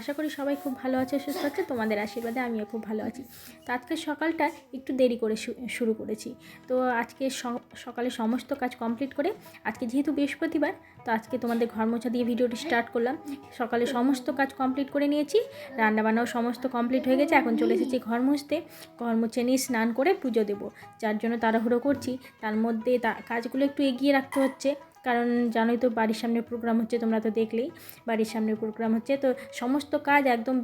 আশা করি সবাই খুব ভালো আছে, সুস্থ আছে। তোমাদের আশীর্বাদে আমিও খুব ভালো আছি। তো আজকে সকালটা একটু দেরি করে শুরু করেছি। তো আজকে সকালে সমস্ত কাজ কমপ্লিট করে আজকে যেহেতু বৃহস্পতিবার, তো আজকে তোমাদের ঘর মোছা দিয়ে ভিডিওটি স্টার্ট করলাম। সকালে সমস্ত কাজ কমপ্লিট করে নিয়েছি, রান্নাবান্নাও সমস্ত কমপ্লিট হয়ে গেছে। এখন চলে এসেছি ঘর মুছতে। ঘর মুছে নিয়ে স্নান করে পুজো দেবো। যার জন্য তাড়াহুড়ো করছি। তার মধ্যে কাজগুলো একটু এগিয়ে রাখতে হচ্ছে। কারণ জানোই তো বাড়ির সামনে প্রোগ্রাম হচ্ছে, তোমরা তো দেখলেই বাড়ির সামনে প্রোগ্রাম হচ্ছে। তো সমস্ত কাজ একদম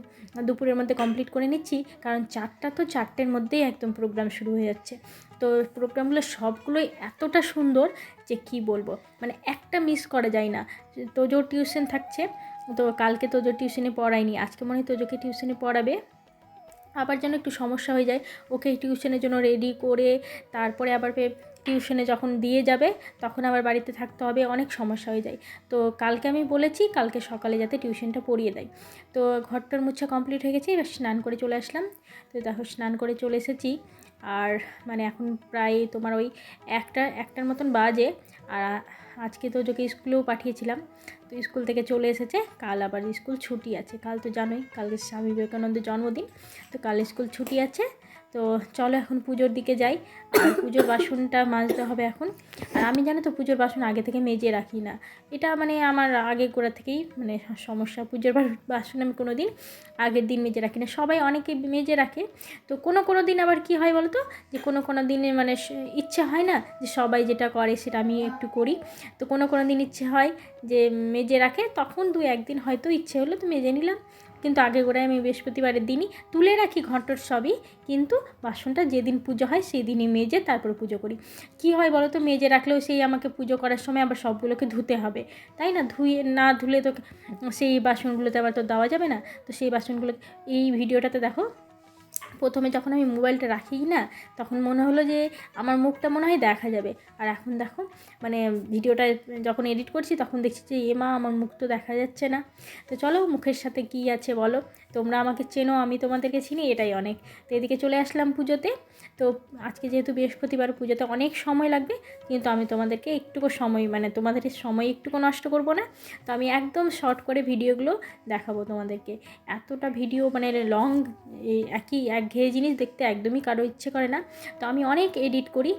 দুপুরের মধ্যে কমপ্লিট করে নিচ্ছি, কারণ চারটা তো চারটের মধ্যেই একদম প্রোগ্রাম শুরু হয়ে যাচ্ছে। তো প্রোগ্রামগুলো সবগুলোই এতটা সুন্দর যে কি বলব মানে একটা মিস করা যায় না। তোজোর টিউশন থাকছে, তো কালকে তোজোর টিউশনে পড়ায়নি, আজকে মনে হয় তোজোকে টিউশনে পড়াবে। আবার যেন একটু সমস্যা হয়ে যায়, ওকে টিউশনের জন্য রেডি করে তারপরে আবার টিউশনে যখন দিয়ে যাবে, তখন আবার বাড়িতে থাকতে হবে, অনেক সমস্যা হয়ে যায়। তো কালকে আমি বলেছি, কালকে সকালে যাতে টিউশনটা পড়িয়ে দেয়। তো ঘরটার মুছা কমপ্লিট হয়ে গেছে, এবার স্নান করে চলে আসলাম। তো দেখো স্নান করে চলে এসেছি, আর মানে এখন প্রায় তোমার ওই একটা, একটার মতন বাজে, আর আজকে তো যোকে স্কুলেও পাঠিয়েছিলাম। তো স্কুল থেকে চলে এসেছে, কাল আবার স্কুল ছুটি আছে। কাল তো জানোই, কালকে স্বামী বিবেকানন্দের জন্মদিন, তো কাল স্কুল ছুটি আছে। তো চলো এখন পুজোর দিকে যাই। আর পুজোর বাসনটা মাজতে হবে এখন। আর আমি জানো তো পুজোর বাসন আগে থেকে মেজে রাখি না। এটা মানে আমার আগে গোড়া থেকেই মানে সমস্যা। পুজোর বাসন আমি কোনো দিন আগের দিন মেজে রাখি না। সবাই অনেকে মেজে রাখে। তো কোনো কোনো দিন আবার কি হয় বলো তো যে কোনো কোনো দিনে মানে ইচ্ছে হয় না যে সবাই যেটা করে সেটা আমি একটু করি। তো কোনো কোনো দিন ইচ্ছে হয় যে মেজে রাখে। তখন দু একদিন হয়তো ইচ্ছে হলো তো মেজে নিলাম। কিন্তু আগে গোড়ায় আমি বৃহস্পতিবারের দিনই তুলে রাখি ঘন্টর সবই, কিন্তু বাসনটা যেদিন পুজো হয় সেই দিনই মেজে তারপর পুজো করি। কি হয় বলো তো মেজে রাখলেও সেই আমাকে পুজো করার সময় আবার সবগুলোকে ধুতে হবে। তাই না? ধুয়ে, না ধুলে তো সেই বাসনগুলোতে আবার তো দেওয়া যাবে না। তো সেই বাসনগুলো, এই ভিডিওটাতে দেখো প্রথমে যখন আমি মোবাইলটা রাখি না, তখন মনে হলো যে আমার মুখটা মনে হয় দেখা যাবে। আর এখন দেখো মানে ভিডিওটা যখন এডিট করছি, তখন দেখছি যে, এ মা, আমার মুখ তো দেখা যাচ্ছে না। তো চলো, মুখের সাথে কী আছে বলো? তোমরা আমাকে চেনো, আমি তোমাদেরকে চিনি, এটাই অনেক। তো এদিকে চলে আসলাম পুজোতে। তো আজকে যেহেতু বৃহস্পতিবার, পুজোতে অনেক সময় লাগবে, কিন্তু আমি তোমাদেরকে একটুকু সময় মানে তোমাদের সময় একটুকু নষ্ট করব না। তো আমি একদম শর্ট করে ভিডিওগুলো দেখাবো তোমাদেরকে। এতটা ভিডিও মানে লং একই একই একঘেয়ে জিনিস দেখতে একদমই কারও ইচ্ছে করে না। তো আমি অনেক এডিট করি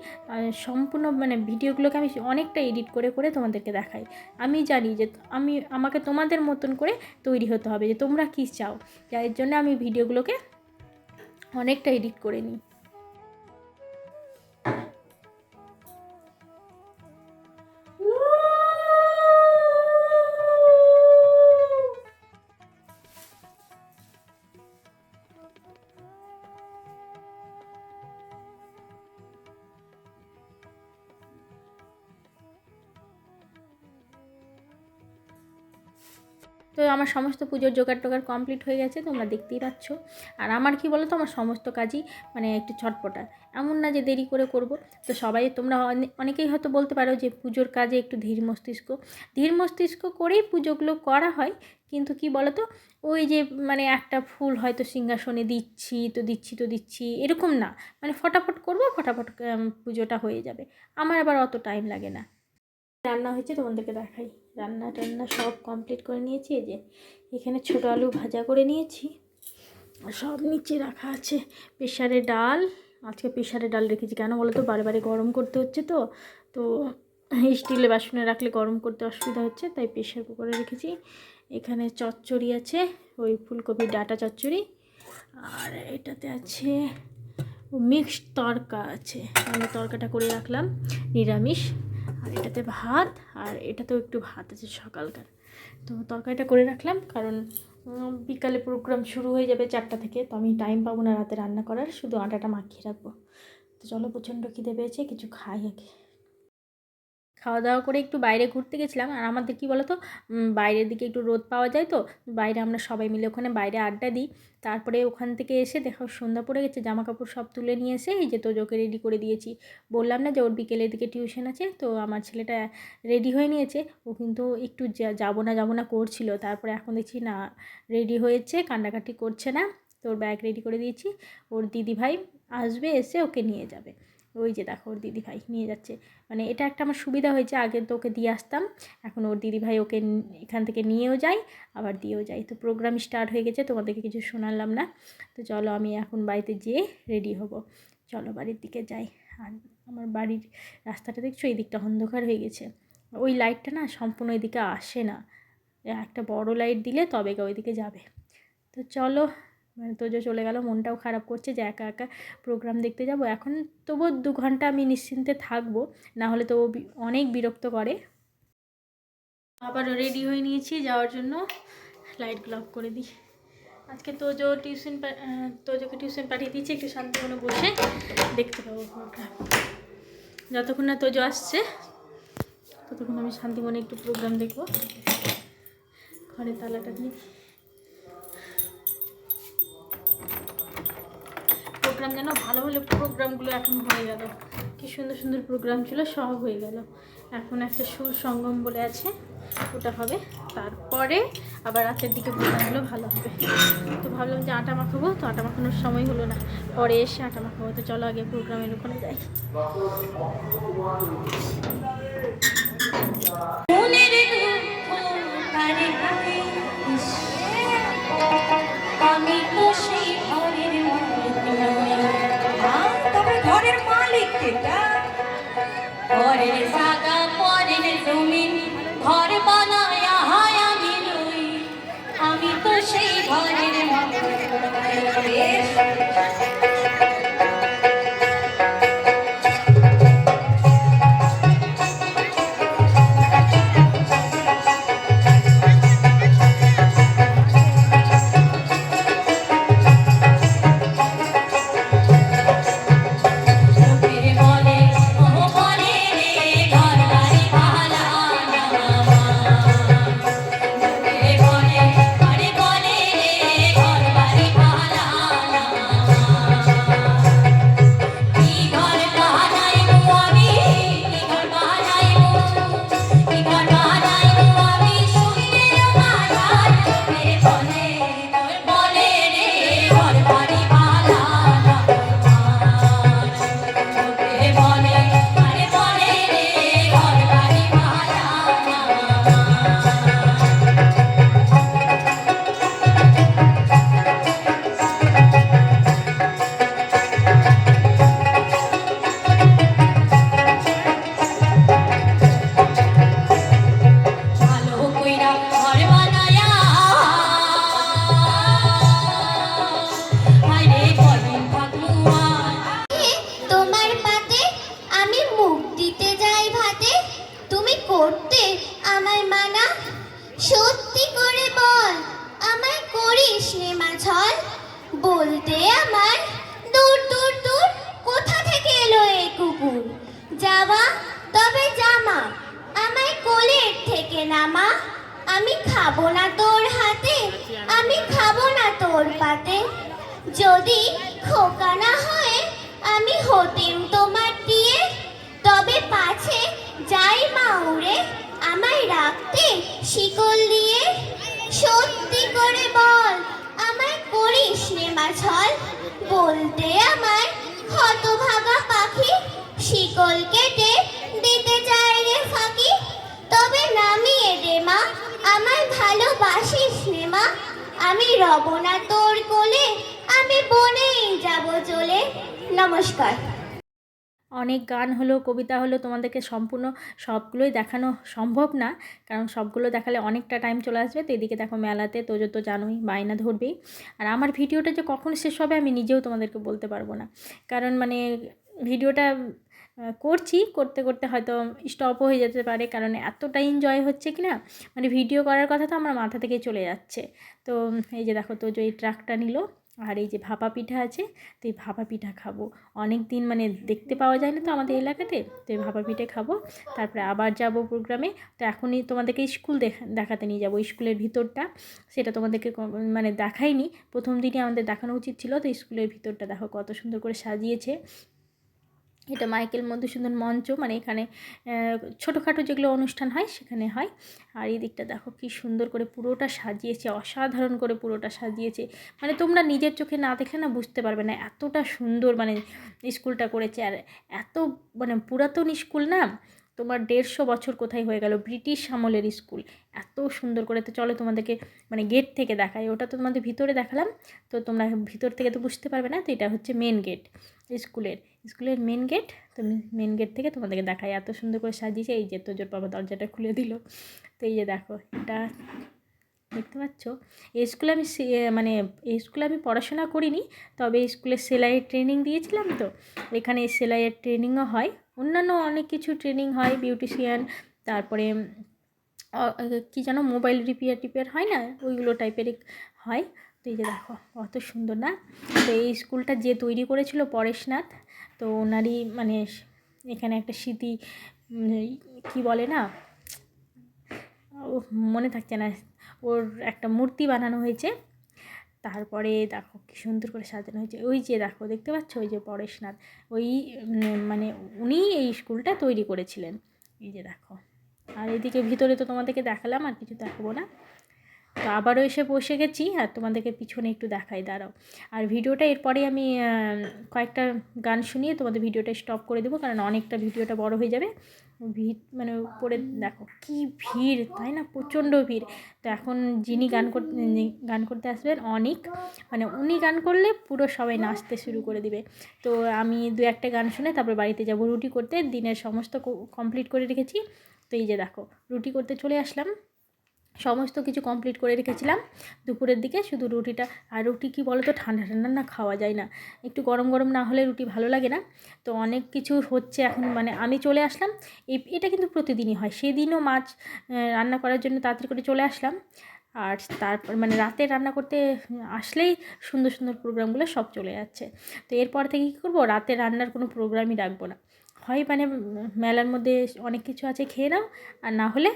সম্পূর্ণ মানে ভিডিওগুলোকে আমি অনেকটা এডিট করে করে তোমাদেরকে দেখাই। আমি জানি যে আমি, আমাকে তোমাদের মতন করে তৈরি হতে হবে যে তোমরা কী চাও। যার জন্য আমি ভিডিওগুলোকে অনেকটা এডিট করে নিই। আমার সমস্ত পুজোর জোগাড় টোগাড় কমপ্লিট হয়ে গেছে, তোমরা দেখতেই পাচ্ছ। আর আমার কি বলো তো আমার সমস্ত কাজই মানে একটু ছটপটা। এমন না যে দেরি করে করব। তো সবাই, তোমরা অনেকেই হয়তো বলতে পারো যে পুজোর কাজে একটু ধীর মস্তিষ্ক। ধীর মস্তিষ্ক করেই পুজোগুলো করা হয়, কিন্তু কি বলো তো ওই যে মানে একটা ফুল হয়তো সিংহাসনে দিচ্ছি, তো দিচ্ছি তো দিচ্ছি, এরকম না। মানে ফটাফট করব, ফটাফট পুজোটা হয়ে যাবে। আমার আবার অত টাইম লাগে না। রান্না হয়েছে, তোমাদেরকে দেখাই। রান্না টান্না সব কমপ্লিট করে নিয়েছি, এই যে এখানে ছোটো আলু ভাজা করে নিয়েছি। আর সব নিচে রাখা আছে প্রেশারে ডাল। আজকে প্রেশারে ডাল রেখেছি কেন বলো তো? বারে বারে গরম করতে হচ্ছে তো। তো স্টিলে বাসনে রাখলে গরম করতে অসুবিধা হচ্ছে, তাই প্রেশার কুকারে রেখেছি। এখানে চচ্চড়ি আছে, ওই ফুলকপির ডাটা চচ্চড়ি। আর এটাতে আছে মিক্সড তরকা আছে, আমি তরকাটা করে রাখলাম, নিরামিষ। আর এটাতে ভাত, আর এটাতেও একটু ভাত আছে সকালকার। তো তরকারিটা করে রাখলাম, কারণ বিকালে প্রোগ্রাম শুরু হয়ে যাবে চারটা থেকে, তো আমি টাইম পাবো না রাতে রান্না করার, শুধু আটাটা মাখিয়ে রাখব। তো চলো প্রচণ্ড খিদে পেয়েছে, কিছু খাই আগে। খাওয়া দাওয়া করে একটু বাইরে ঘুরতে গেছিলাম। আর আমাদের কি বলো তো বাইরের দিকে একটু রোদ পাওয়া যায় তো, বাইরে আমরা সবাই মিলে ওখানে বাইরে আড্ডা দিই। তারপরে ওখান থেকে এসে দেখো সন্ধ্যা পড়ে গেছে জামা কাপড় সব তুলে নিয়ে এসে এই যে তোজোকে রেডি করে দিয়েছি। বললাম না যে ওর বিকেলের দিকে টিউশন আছে, তো আমার ছেলেটা রেডি হয়ে নিয়েছে। ও কিন্তু একটু যাব না যাব না করছিল। তারপরে এখন দেখছি না রেডি হয়েছে, কান্নাকাটি করছে না। তো ওর ব্যাগ রেডি করে দিয়েছি। ওর দিদি ভাই আসবে, এসে ওকে নিয়ে যাবে। ওই যে দেখো ওর দিদিভাই নিয়ে যাচ্ছে। মানে এটা একটা আমার সুবিধা হয়েছে, আগে তো ওকে দিয়ে আসতাম, এখন ওর দিদিভাই ওকে এখান থেকে নিয়েও যায়, আবার দিয়েও যায়। তো প্রোগ্রাম স্টার্ট হয়ে গেছে, তোমাদেরকে কিছু শোনালাম না। তো চলো আমি এখন বাড়িতে যেয়ে রেডি হব। চলো বাড়ির দিকে যাই। আর আমার বাড়ির রাস্তাটা দেখছ? এই দিকটা অন্ধকার হয়ে গেছে। ওই লাইটটা না সম্পূর্ণ এদিকে আসে না। একটা বড় লাইট দিলে তবে ওইদিকে যাবে। তো চলো মানে তোজো চলে গেল, মনটাও খারাপ করছে যে একা একা প্রোগ্রাম দেখতে যাব। এখন তবুও দু ঘণ্টা আমি নিশ্চিন্তে থাকব নাহলে তো অনেক বিরক্ত করে। আবার রেডি হয়ে নিয়েছি যাওয়ার জন্য। লাইটগুলো অফ করে দিই। আজকে তোজো টিউশন তোজোকে টিউশন পাঠিয়ে দিয়েছি, একটু শান্তি মনে বসে দেখতে পাবো প্রোগ্রাম যতক্ষণ না তোজো আসছে, ততক্ষণ আমি শান্তি মনে একটু প্রোগ্রাম দেখব। ঘরে তালাটা দিয়ে প্রোগ্রাম যেন ভালো ভালো প্রোগ্রামগুলো এখন হয়ে গেল। কি সুন্দর সুন্দর প্রোগ্রাম ছিল, সব হয়ে গেল। এখন একটা সুর সঙ্গম বলে আছে, ওটা হবে। তারপরে আবার রাতের দিকে প্রোগ্রামগুলো ভালো হবে। তো ভাবলাম যে আটা মাখাবো, তো আটা মাখানোর সময় হলো না। পরে এসে আটা মাখাবো। তো চলো আগে প্রোগ্রামের ওখানে যাই। আমি Ich Werde Satan vor den Summen থেকে নামা, আমি খাব না তোর হাতে, আমি খাব না তোর পাতে। যদি খোকা না হয়, আমি হতেম তোমার দিয়ে তবে পাছে যাই মা উড়ে আমায় রাখতে শিকল দিয়ে। সত্যি করে বল, আমায় করিস নে মাছল। বলতে আমায় হতভাগা পাখি আমি রব না তোর কোলে, আমি বনেই যাব চলে। নমস্কার। অনেক গান হলো, কবিতা হলো, তোমাদেরকে সম্পূর্ণ সবগুলোই দেখানো সম্ভব না, কারণ সবগুলো দেখালে অনেকটা টাইম চলে আসবে। তো এদিকে দেখো মেলাতে তোজো তো জানোই, বায়না ধরবেই। আর আমার ভিডিওটা যে কখন শেষ হবে আমি নিজেও তোমাদেরকে বলতে পারব না। কারণ মানে ভিডিওটা করছি। করতে করতে হয়তো স্টপও হয়ে যেতে পারে, কারণ এতটা এনজয় হচ্ছে কি না মানে ভিডিও করার কথা তো আমার মাথা থেকে চলে যাচ্ছে। তো এই যে দেখো, তো যে এই ট্রাকটা নিল, আর এই যে ভাপা পিঠা আছে, তো এই ভাপা পিঠা খাব। অনেক দিন মানে দেখতে পাওয়া যায় না তো আমাদের এলাকাতে, তো এই ভাপা পিঠে খাব। তারপরে আবার যাব প্রোগ্রামে। তো এখনই তোমাদেরকে স্কুল দেখাতে নিয়ে যাব স্কুলের ভিতরটা। সেটা তোমাদেরকে মানে দেখাইনি। প্রথম দিনই আমাদের দেখানো উচিত ছিল, তো স্কুলের ভিতরটা দেখো কত সুন্দর করে সাজিয়েছে। এটা মাইকেল মধুসূদন মঞ্চ মানে এখানে ছোটোখাটো যেগুলো অনুষ্ঠান হয় সেখানে হয়। আর এই দিকটা দেখো কি সুন্দর করে পুরোটা সাজিয়েছে, অসাধারণ করে পুরোটা সাজিয়েছে। মানে তোমরা নিজের চোখে না দেখে না বুঝতে পারবে না, এতটা সুন্দর মানে স্কুলটা করেছে। আর এত মানে পুরাতন স্কুল না তোমার দেড়শো বছর কোথায় হয়ে গেল? ব্রিটিশ আমলের স্কুল এত সুন্দর করে তো চলো তোমাদেরকে মানে গেট থেকে দেখাই। ওটা তো তোমাদের ভিতরে দেখালাম। তো তোমরা ভিতর থেকে তো বুঝতে পারবে না। তো এটা হচ্ছে মেন গেট স্কুলের স্কুলের মেন গেট তো মেন গেট থেকে তোমাদেরকে দেখাই। এত সুন্দর করে সাজিয়েছে। এই যে তোজোর বাবা দরজাটা খুলে দিল। তো এই যে দেখো, এটা দেখতে পাচ্ছ? এই স্কুলে আমি মানে এই স্কুলে আমি পড়াশোনা করিনি। তবে স্কুলে সেলাইয়ের ট্রেনিং দিয়েছিলাম তো। এখানে সেলাইয়ের ট্রেনিংও হয়। অন্যান্য অনেক কিছু ট্রেনিং হয় বিউটিশিয়ান তারপরে কী যেন মোবাইল রিপেয়ার টিপেয়ার হয় না? ওইগুলো টাইপেরই হয়। তো এই যে দেখো অত সুন্দর না? তো এই স্কুলটা যে তৈরি করেছিল পরেশনাথ, তো ওনারই মানে এখানে একটা স্মৃতি কি বলে না? মনে থাকছে না। ওর একটা মূর্তি বানানো হয়েছে। তারপরে দেখো কি সুন্দর করে সাজানো হয়েছে। ওই যে দেখো, দেখতে পাচ্ছ? ওই যে পরেশনাথ। ওই মানে উনি এই স্কুলটা তৈরি করেছিলেন। এই যে দেখো। আর এদিকে ভিতরে তো তোমাদেরকে দেখালাম, আর কিছু দেখাবো না। তো আবারও এসে বসে গেছি আর তোমাদেরকে পিছনে একটু দেখাই, দাঁড়াও। আর ভিডিওটা এরপরে আমি কয়েকটা গান শুনিয়ে তোমাদের ভিডিওটা স্টপ করে দেবো, কারণ অনেকটা ভিডিওটা বড় হয়ে যাবে। ভিড় মানে উপরে দেখো, কি ভিড়, তাই না? প্রচণ্ড ভিড়। তো এখন যিনি গান করতে গান করতে আসবেন, অনেক মানে উনি গান করলে পুরো সবাই নাচতে শুরু করে দিবে। তো আমি দু একটা গান শুনে তারপর বাড়িতে যাব। রুটি করতে দিনের সমস্ত কমপ্লিট করে রেখেছি। তো এই যে দেখো, রুটি করতে চলে আসলাম। সমস্ত কিছু কমপ্লিট করে রেখেছিলাম। দুপুরের দিকে শুধু রুটিটা, আর রুটি কি বলো তো ঠান্ডা ঠান্ডা না খাওয়া যায় না। একটু গরম গরম না হলে রুটি ভালো লাগে না। তো অনেক কিছু হচ্ছে এখন মানে আমি চলে আসলাম। এটা কিন্তু প্রতিদিনই হয়। সেদিনও মাছ রান্না করার জন্য তাড়াতাড়ি করে চলে আসলাম। আর তারপর মানে রাতে রান্না করতে আসলেই সুন্দর সুন্দর প্রোগ্রামগুলো সব চলে যাচ্ছে। তো এরপর থেকে কী করব? রাতে রান্নার কোনো প্রোগ্রামই রাখব না। হয় মানে মেলার মধ্যে অনেক কিছু আছে, খেয়ে নাও। আর না হলে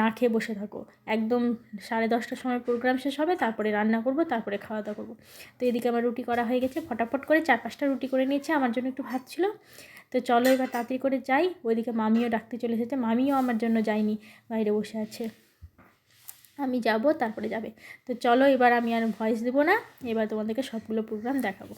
না খেয়ে বসে থাকো। একদম সাড়ে দশটার সময় প্রোগ্রাম শেষ হবে, তারপরে রান্না করব, তারপরে খাওয়া দাওয়া করব। তো এদিকে আমার রুটি করা হয়ে গেছে, ফটাফট করে চার পাঁচটা রুটি করে নিয়েছে, আমার জন্য একটু ভাত ছিল। তো চলো এবার তাড়াতাড়ি করে যাই, ওইদিকে মামিও ডাকতে চলে এসেছে, মামিও আমার জন্য যায়নি, বাইরে বসে আছে। আমি যাব, তারপরে যাবে। তো চলো এবার আমি আর ভয়েস দেবো না, এবার তোমাদেরকে সবগুলো প্রোগ্রাম দেখাবো।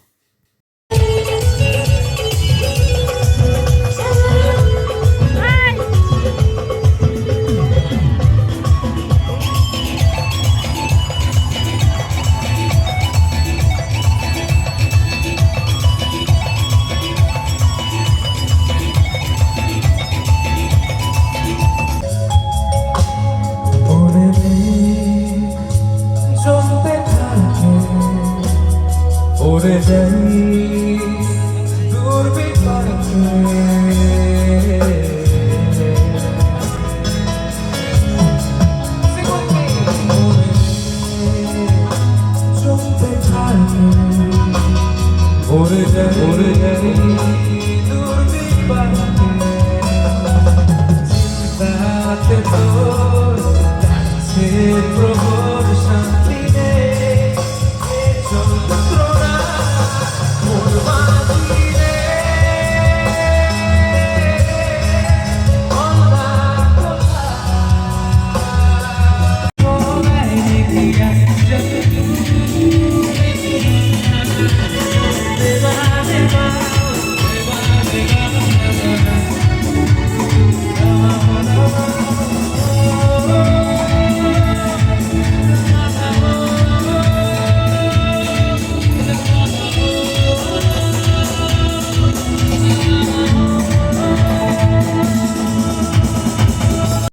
মরে যায় মরে যায় চিন্তাতে তোর কাছে